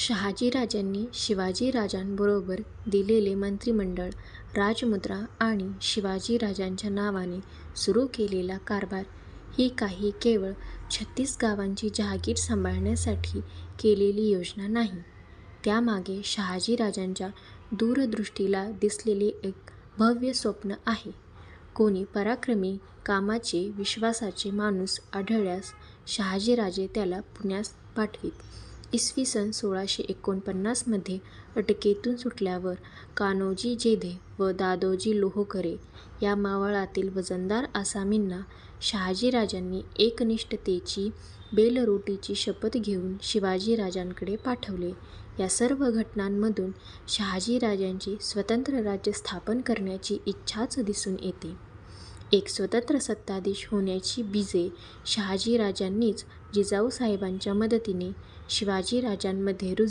शहाजीराजांनी शिवाजीराजांबरोबर दिलेले मंत्रिमंडळ, राजमुद्रा आणि शिवाजीराजांच्या नावाने सुरू केलेला कारभार ही काही केवळ छत्तीस गावांची जहागीर सांभाळण्यासाठी केलेली योजना नाही. त्यामागे शहाजीराजांच्या दूरदृष्टीला दिसलेले एक भव्य स्वप्न आहे. कोणी पराक्रमी, कामाचे, विश्वासाचे माणूस आढळल्यास शहाजीराजे त्याला पुण्यास पाठवीत. इसवी सन सोळाशे एकोणपन्नासमध्ये अटकेतून सुटल्यावर कान्होजी जेधे व दादोजी लोहोकरे या मावळातील वजनदार आसामींना शहाजीराजांनी एकनिष्ठतेची, बेलरोटीची शपथ घेऊन शिवाजीराजांकडे पाठवले. या सर्व घटनांमधून शहाजीराजांची स्वतंत्र राज्य स्थापन करण्याची इच्छाच दिसून येते. एक स्वतंत्र सत्ताधीश होण्याची बीजे शहाजीराजांनीच जिजाऊसाहेबांच्या मदतीने शिवाजीराजांमध्ये रुजवली.